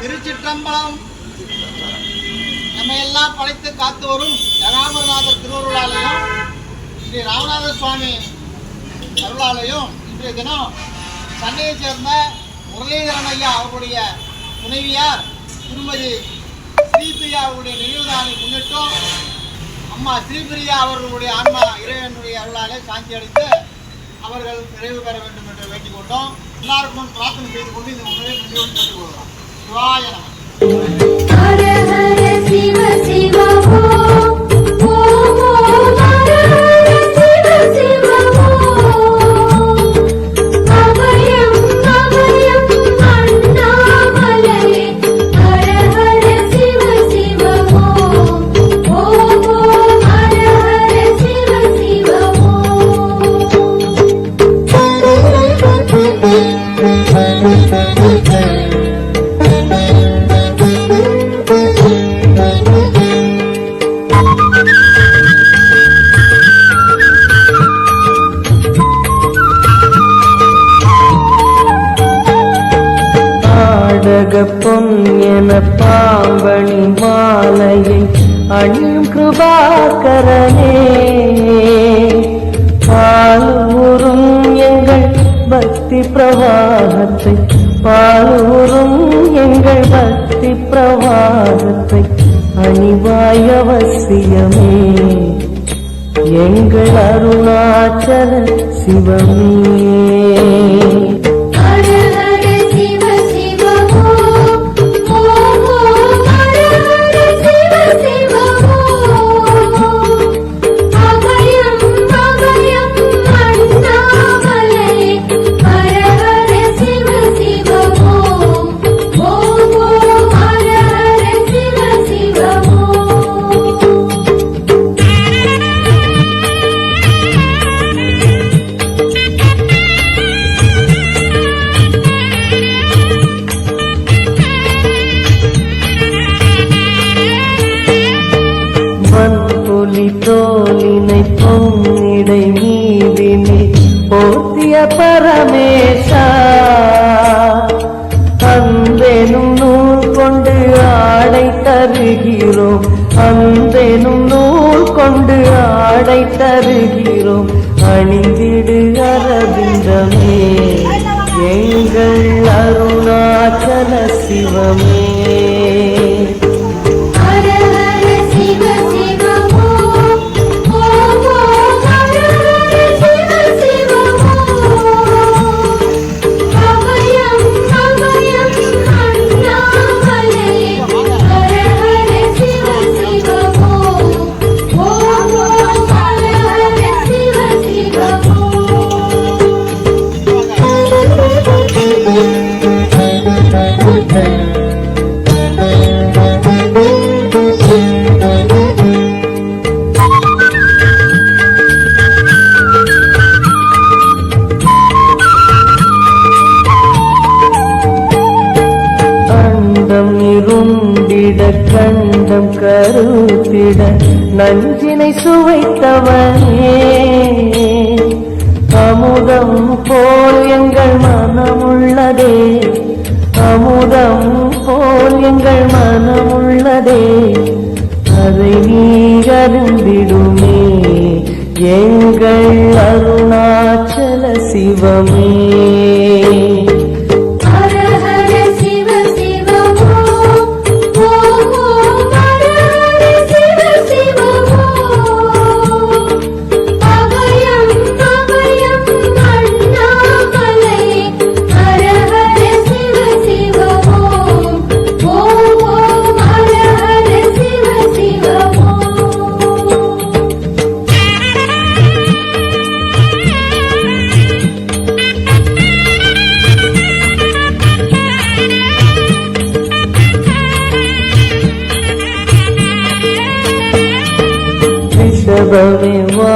திருச்சிற்றம்பலம். நம்ம எல்லாம் படைத்து காத்து வரும் ராமநாதர் திருவருளாலயம். ஸ்ரீ ராமநாத சுவாமி அருளாலயம் இன்றைய தினம் சென்னையை சேர்ந்த முரளிதரன் ஐயா அவருடைய துணைவியார் திருமதி ஸ்ரீபிரியா அவருடைய நினைவுதானை முன்னிட்டும். அம்மா ஸ்ரீபிரியா அவர்களுடைய ஆன்மா இறைவனுடைய அருளாலே சாந்தி அடைந்து அவர்கள் நிறைவு பெற வேண்டும் என்று வேண்டிக் கொண்டோம். எல்லாருக்கும் பிரார்த்தனை செய்து கொண்டு இந்த உணவை நன்றியோடு கேட்டுக் சிவாய நம. ஆடக பாம்பணி மாலையை அணியும் கிருபாகரனே. பாலூரும் எங்கள் பக்தி பிரவாகத்தை பாலூரும் எங்கள் பக்தி பிரவாகத்தை அணிவாய் அவசியமே. எங்கள் அருணாச்சல சிவமே. ஆடை தருகிறோம். அணிந்திடு அரவிந்தமே. எங்கள் அருணாச்சல சிவமே. கண்டம் கருத்திட நஞ்சினை சுவைத்தவனே. அமுதம் போல் எங்கள் மனமுள்ளதே. அமுதம் போல் எங்கள் மனமுள்ளதே. அதை நீ அறிந்திடுமே எங்கள் அருணாச்சல சிவமே. roving